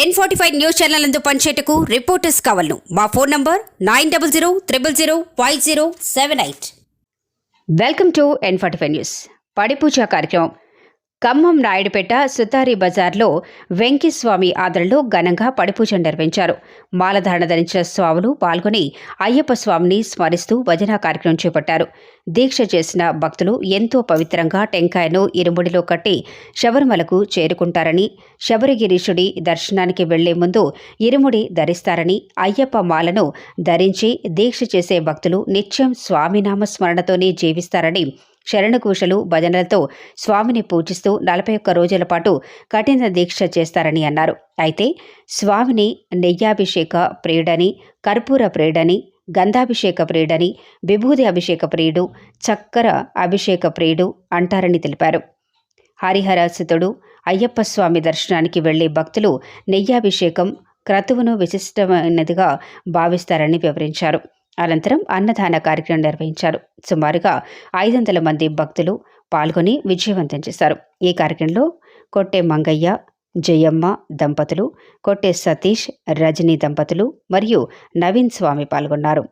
N forty five news channel అందు పనిచేయటకు reporters కావాలను. మా phone number nine double zero triple zero five zero seven eight welcome to N forty five news పడిపూజ కార్యక్రమం. ఖమ్మం నాయుడుపేట సుతారి బజార్లో వెంకీస్వామి ఆదరణలో ఘనంగా పడిపూజ నిర్వహించారు. మాలధారణ ధరించిన స్వాములు పాల్గొని అయ్యప్ప స్వామిని స్మరిస్తూ భజన కార్యక్రమం చేపట్టారు. దీక్ష చేసిన భక్తులు ఎంతో పవిత్రంగా టెంకాయను ఇరుముడిలో కట్టి శబరిమలకు చేరుకుంటారని శబరిగిరీషుడి దర్శనానికి వెళ్ళే ముందు ఇరుముడి ధరిస్తారని అయ్యప్ప మాలను ధరించి దీక్ష చేసే భక్తులు నిత్యం స్వామినామ స్మరణతోనే జీవిస్తారని శరణఘోషలు భజనలతో స్వామిని పూజిస్తూ నలభై ఒక్క రోజుల పాటు కఠిన దీక్ష చేస్తారని అన్నారు. అయితే స్వామిని నెయ్యాభిషేక ప్రియుడని కర్పూర ప్రియుడని గంధాభిషేక ప్రియుడని విభూది అభిషేక ప్రియుడు చక్కెర అభిషేక ప్రియుడు అంటారని తెలిపారు. హరిహరాసితుడు అయ్యప్ప స్వామి దర్శనానికి వెళ్ళే భక్తులు నెయ్యాభిషేకం క్రతువును విశిష్టమైనదిగా భావిస్తారని వివరించారు. అనంతరం అన్నదాన కార్యక్రమం నిర్వహించారు. సుమారుగా ఐదు వందల మంది భక్తులు పాల్గొని విజయవంతం చేశారు. ఈ కార్యక్రమంలో కొట్టే మంగయ్య జయమ్మ దంపతులు కొట్టే సతీష్ రజనీ దంపతులు మరియు నవీన్ స్వామి పాల్గొన్నారు.